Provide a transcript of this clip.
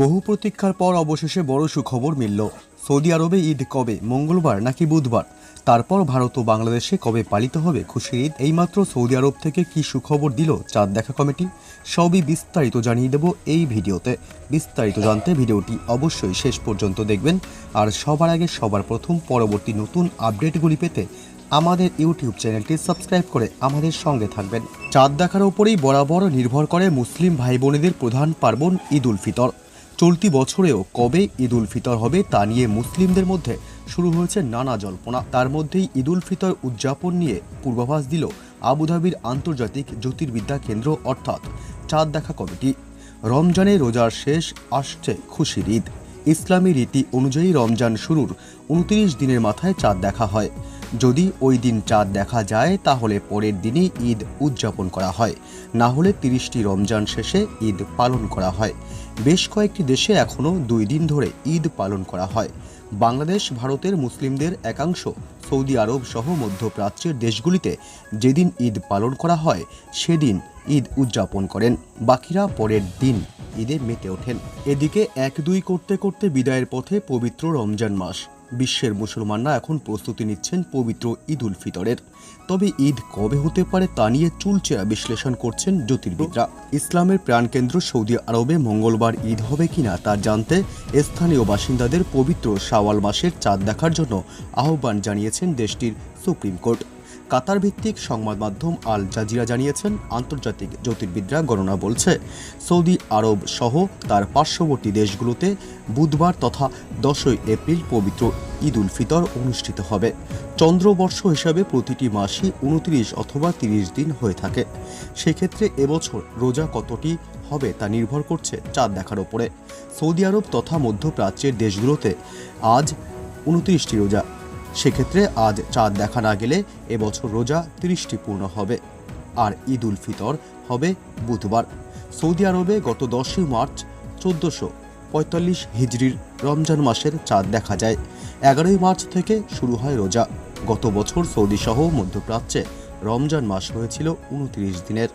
বহু প্রতীক্ষার পর অবশেষে বড় সুখবর মিলল। সৌদি আরবে ঈদ কবে? মঙ্গলবার নাকি বুধবার? তারপর ভারত ও বাংলাদেশে কবে পালিত হবে খুশির ঈদ? এইমাত্র সৌদি আরব থেকে কি সুখবর দিল চাঁদ দেখা কমিটি? সবই বিস্তারিত জানিয়ে দেব এই ভিডিওতে। বিস্তারিত জানতে ভিডিওটি অবশ্যই শেষ পর্যন্ত দেখবেন। আর সবার আগে সবার প্রথম পরবর্তী নতুন আপডেটগুলি পেতে আমাদের ইউটিউব চ্যানেলটি সাবস্ক্রাইব করে আমাদের সঙ্গে থাকবেন। চাঁদ দেখার ওপরেই বরাবর নির্ভর করে মুসলিম ভাই বোনেদের প্রধান পার্বণ ঈদ উল ফিতর। চলতি বছরেও কবে ঈদ উল ফিতর হবে তা নিয়ে মুসলিমদের মধ্যে শুরু হয়েছে নানা জল্পনা। তার মধ্যেই ঈদ উল ফিতর উদযাপন নিয়ে পূর্বাভাস দিল আবুধাবির আন্তর্জাতিক জ্যোতির্বিদ্যা কেন্দ্র, অর্থাৎ চাঁদ দেখা কমিটি। রমজানে রোজার শেষ আসছে খুশির ঈদ। ইসলামী রীতি অনুযায়ী রমজান শুরুর উনত্রিশ দিনের মাথায় চাঁদ দেখা হয়। যদি ওই দিন চাঁদ দেখা যায়, তাহলে পরের দিনই ঈদ উদযাপন করা হয়। না হলে তিরিশটি রমজান শেষে ঈদ পালন করা হয়। বেশ কয়েকটি দেশে এখনও দুই দিন ধরে ঈদ পালন করা হয়। বাংলাদেশ, ভারতের মুসলিমদের একাংশ, সৌদি আরব সহ মধ্যপ্রাচ্যের দেশগুলিতে যেদিন ঈদ পালন করা হয়, সেদিন ঈদ উদযাপন করেন। বাকিরা পরের দিন ঈদে মেতে ওঠেন। এদিকে এক দুই করতে করতে বিদায়ের পথে পবিত্র রমজান মাস। বিশ্বের মুসলমানরা এখন প্রস্তুতি নিচ্ছেন পবিত্র ঈদ উল ফিতরের। তবে ঈদ কবে হতে পারে তা নিয়ে চুলচে বিশ্লেষণ করছেন জ্যোতির্বিদরা। ইসলামের প্রাণকেন্দ্র সৌদি আরবে মঙ্গলবার ঈদ হবে কিনা তা জানতে স্থানীয় বাসিন্দাদের পবিত্র সাওয়াল মাসের চাঁদ দেখার জন্য আহ্বান জানিয়েছেন দেশটির সুপ্রিম কোর্ট। কাতার ভিত্তিক সংবাদ মাধ্যম আল জাজিরা জানিয়েছেন, আন্তর্জাতিক জ্যোতির্বিদরা গণনা বলছে, সৌদি আরব সহ তার পার্শ্ববর্তী দেশগুলোতে বুধবার তথা দশই এপ্রিল পবিত্র ঈদ উল ফিতর অনুষ্ঠিত হবে। চন্দ্রবর্ষ হিসাবে প্রতিটি মাসই উনত্রিশ অথবা তিরিশ দিন হয়ে থাকে। সেক্ষেত্রে এবছর রোজা কতটি হবে তা নির্ভর করছে চাঁদ দেখার ওপরে। সৌদি আরব তথা মধ্যপ্রাচ্যের দেশগুলোতে আজ উনত্রিশটি রোজা সেক্ষেত্রে আজ চাঁদ দেখা না গেলে এবছর রোজা তিরিশটি পূর্ণ হবে। আর ঈদ উল ফিতর হবে বুধবার। সৌদি আরবে গত দশই মার্চ চোদ্দোশো পঁয়তাল্লিশ হিজড়ির রমজান মাসের চাঁদ দেখা যায়। এগারোই মার্চ থেকে শুরু হয় রোজা। গত বছর সৌদি সহ মধ্যপ্রাচ্যে রমজান মাস হয়েছিল উনত্রিশ দিনের।